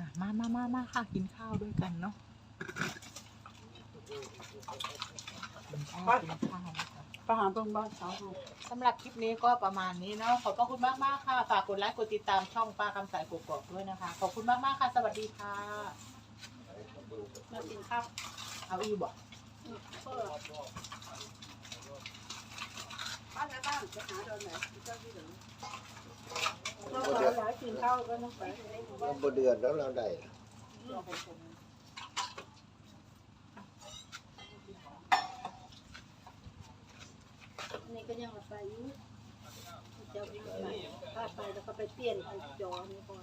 นะมามามามาค่ะกินข้าวด้วยกันเนาะกินข้าวกินข้าวนะคะไปหาเบิ่งบ้านสาวเฮาสำหรับคลิปนี้ก็ประมาณนี้เนาะขอบพระคุณมากมากๆค่ะ ฝากกดไลค์กดติดตามช่องป้าคำสายกกอกด้วยนะคะ ขอบคุณมากมากๆค่ะ สวัสดีค่ะ มากินข้าวเอาอีบอกบ้านไหนบ้านไปหาดอนไหนเจ้าที่เหลือ เราขอหลายกินข้าวก็ต้องไปเราบ่เดือดแล้วเราได้นี่ก็ยังไปอยู่จ้าที่ไปถ้าไปแล้วก็ไปเปลี่ยนไอ้จอนี่ก่อน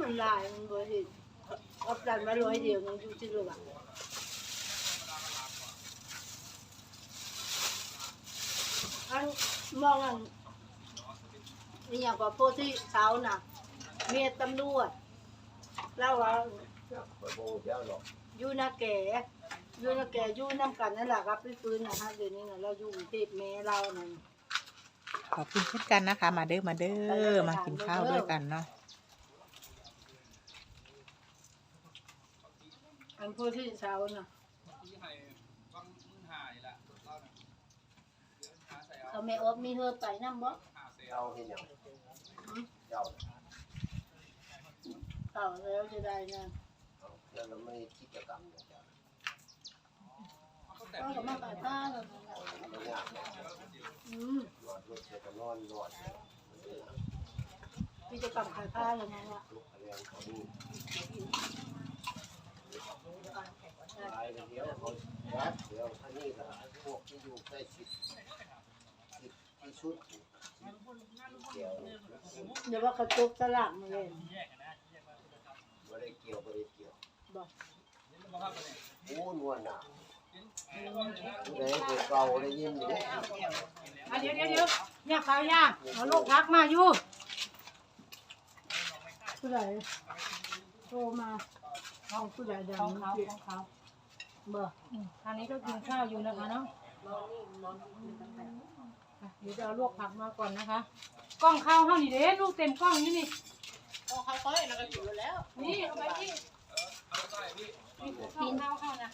มันลายมันบ่เห็นเอาปลันมาร้อยเดียวยังอยู่ที่ระหว่างอันมองอัน นี่อย่างกับพวกที่เช้าน่ะ เมียตำรวจเล่าว่าบ่บ่เจ้าหรอกอยู่นาแก่อยู่นาแก่อยู่น้ำกันนั่นแหละครับพี่ฟื้นนะฮะเดี๋ยวนี้นะเราอยู่กรุงเทพแม่เรานั่นขอบคุณเช่นกันนะคะ มาเด้อมาเด้อมากินข้าวด้วยกันเนาะอันพวกที่เช้าน่ะเขาแม่อบมีเฮอไปน้ำบ่ เจ้าเฮ็ดหยังเจ้าเอาแล้วจะได้นะเอาแล้วเราไม่กิดจะกรรมเนี่ยจ้ะต้องกับมาไปผ้าแล้วนั่นน่ะบ่ยากอืมนอนรถเสร็จก็นอนนอนกิจกรรมขายผ้าแล้วนั่นล่ะลุกแรงเขานี่ตายกันเดียวเขาวัดเดี๋ยวอันนี้ก็พวกที่อยู่ใกล้ชิดชิดที่สุด เกี่ยวเดี๋ยวว่าเขาจกสลากมาเลยบ่ได้เกี่ยวบ่ได้เกี่ยวบอกโอ้นวลน่ะผู้ใดผู้เก่าได้ยินอยู่เด้อะเดี๋ยวเดี๋ยวเดี๋ยวเนี่ยเขาย่าเอาลูกพักมาอยู่ผู้ใดโทรมาเอาผู้ใดดังของเขาของเขาบ่ทางนี้ก็กินข้าวอยู่นะคะเนาะ เดี๋ยวจะเอาลวกผักมาก่อนนะคะ กล้องข้าวเท่านี้เด้ลูกเต็มกล้องนี่นี่ต้องเขาค่อยแล้วก็อยู่แล้วนี่เอาไปที่นี่กล้องข้าวเข้านะ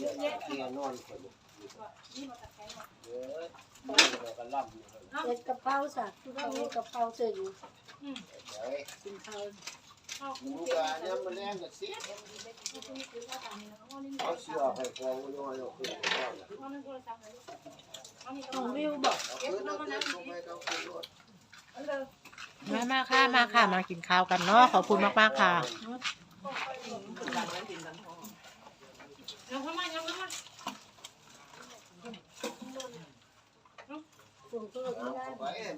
เยอะแยะเกียร์นอนคนนี่มาตะแคงเยอะเราก็ล่ำอยู่เลยเอ็ดกะเพราสัตว์ทุกคนกะเพราเสร็จอยู่เฮ้ยกินข้าวข้าวห มูกาเนี่ยมันแรงกับเสียเอาเสือไปกองไว้อยเอาขึ้นก้อนเนานี่ของวิวบอกเอาขึ้นเอาขึ้นลงไปเอาขึ้นรถมามาค่ะมาค่ะมากินข้าวกันเนาะขอบคุณมากมากค่ะส่งตัวเอาไม่ได้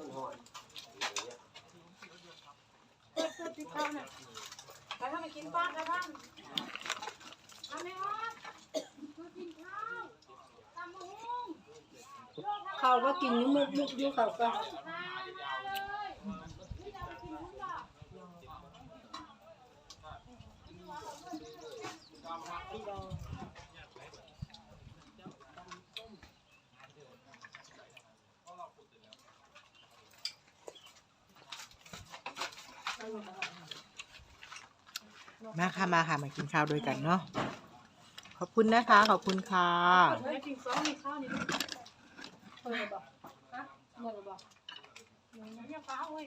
เข้าไปให้มันหอนเปิดเปิดติดข้าวน่ะทำไมกินป้ากันบ้างทำไมวะมากินข้าวตำมะฮุ่งข้าวก็กินยู่มุกมุกอยู่ข้าวก็มามาเลยนี่เอาไปกินหุ้นเหรอ มาค่ะมาค่ะมากินข้าวด้วยกันเนาะขอบคุณนะคะ ขอบคุณค่ะเฮ้ยกินซ้อมมีข้าวนี่เปิดบอกฮะเปิดบอกเนี่ยฟ้าเว้ย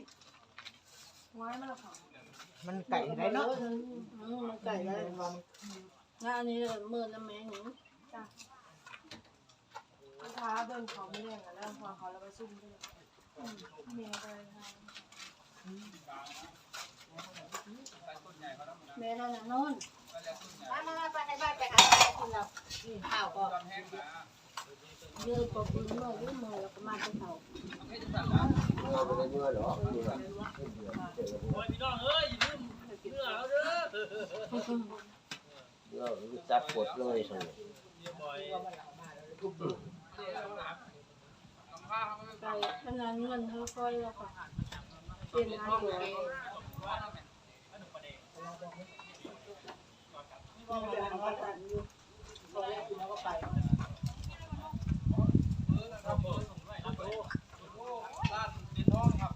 ไว้มันละค่ะมันไก่ได้เนาะมันไก่ได้งานนี้มือน้ำแมงหนูท้าเบิ่งเขาไม่แรงอะแล้วพอเขาเราไปซุ่มด้วยเมียไป ค่ะแม่นั่นน่ะนมามามาไปในบ้านไปหาคุณเราข้าวก็ยืนปกมือมือยืนมือแล้วก็มาที่เขาเอาไปได้เมื่อหรอเมื่อพี่น้องเอ้ยอย่าลืมเนื้อเอาเด้อเมื่อจักกดเลยสิไก่ขนาดเงินเขาค่อยแล้วก็เป็นอาหั วมีแบบว่าตันอยู่บ้านดินทองครับ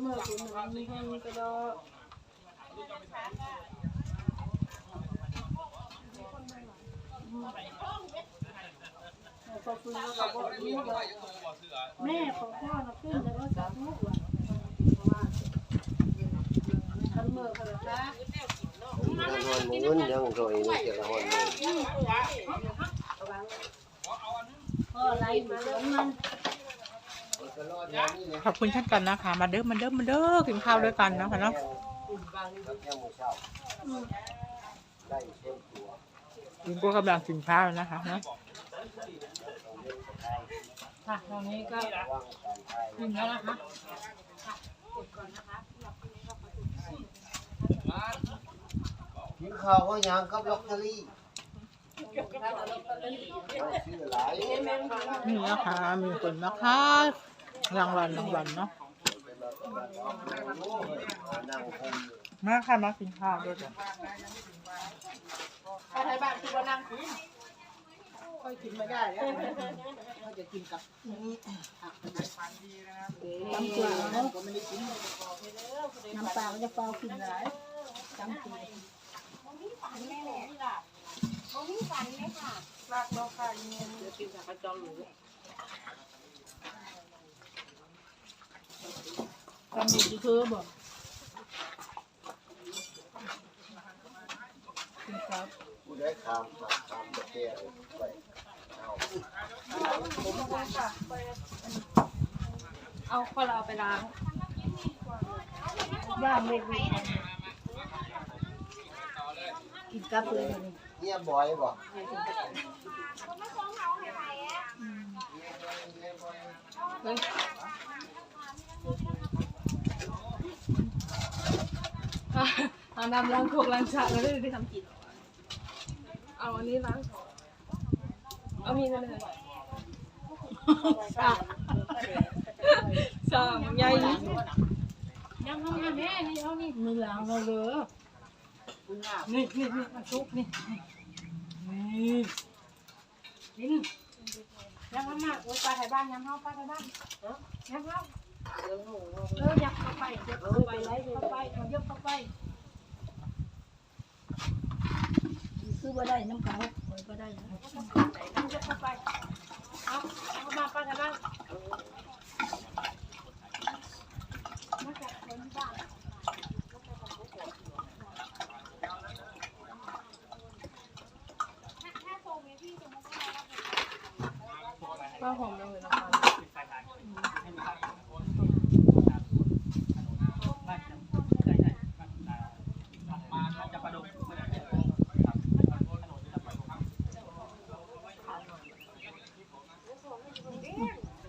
เมื่อคุณมันมีห้ก็ได้ขอบคุณแล้วก็บอกลูกว่าแม่ขอพ่อนะขึ้นแล้วก็จับลูกว่าคันเมื่อเขาละ ยังหอนหมุนยังรอยนี่จะละหอนหมุนพ่ออะไรมาแล้วมันมันก็รอดอย่างนี้เลยขอบคุณเช่นกันนะคะ มาเด้อมาเด้อมาเด้อกินข้าวด้วยกันนะคะเนาะครับยังหมูเช้าได้เช่นตัวคุณก็กำลังกินข้าวนะคะเนาะต้องเล่นกับไทยค่ะตอนนี้ก็ระวังการไทยกินแล้วนะคะกินข้าวว่ายังกับลอตเตอรี่ชื่อหลายนี่นะคะมีคนนะคะรางวัลรางวัลเนาะนั่งคมมาค่ะมากินข้าวด้วยกันถ้าไทยบ้านคือว่านั่งกินค่อยกินไม่ได้แล้วเขาจะกินกับนี่ผักน้ำเกลือเนาะก็ไม่ได้กินน้ำปลาก็จะเปล่ากินหลายจำปีลา กเราค่ะเงินเดี๋ยวกินกับกระจองหรือตอนนี้คือบอกผู้ได้ข้ามข้ามประเทศไปเอาเอาคนเราไปล้างย่าเล็ก กินกับเลยเนี่ยบอยบ่เอาน้ำล้างโคกล้างชาแล้วได้ได้ทำกินเอาอันนี้ล้างเอามีนั่นเลยสามสามใหญ่ยังทำงานแม่นี่เอานี่มือล้างเราเลย นี่นี่นี่มาชุบนี่นี่กินยังทำมาโอ้ยปลาไทยบ้านยังเข้าปลาไทยบ้านเออยังเข้าเออยับเข้าไปยับเข้าไปเข้าไปเอายับเข้าไปซื้อมาได้น้ำเขาก็ได้นะยับเข้าไปเอาเอามาปลาไทยบ้านมาจากคนบ้าน ผ้าหอมเลยนะคะ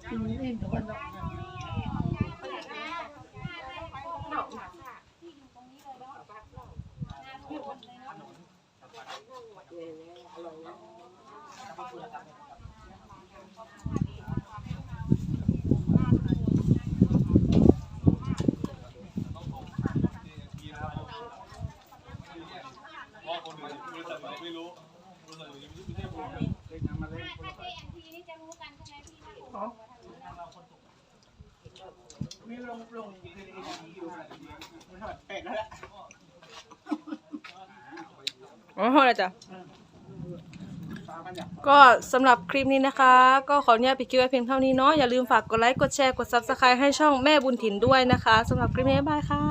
กินเองทุกคน มันหอดเป็ดแล้วแหละอ๋อแล้วจ้ะก็สำหรับคลิปนี้นะคะ ก็ขออนุญาตปิดคลิปไว้เพียงเท่านี้เนาะอย่าลืมฝากกดไลค์กดแชร์กด subscribe ให้ช่องแม่บุญถิ่นด้วยนะคะสำหรับคลิปนี้บ๊ายบายค่ะ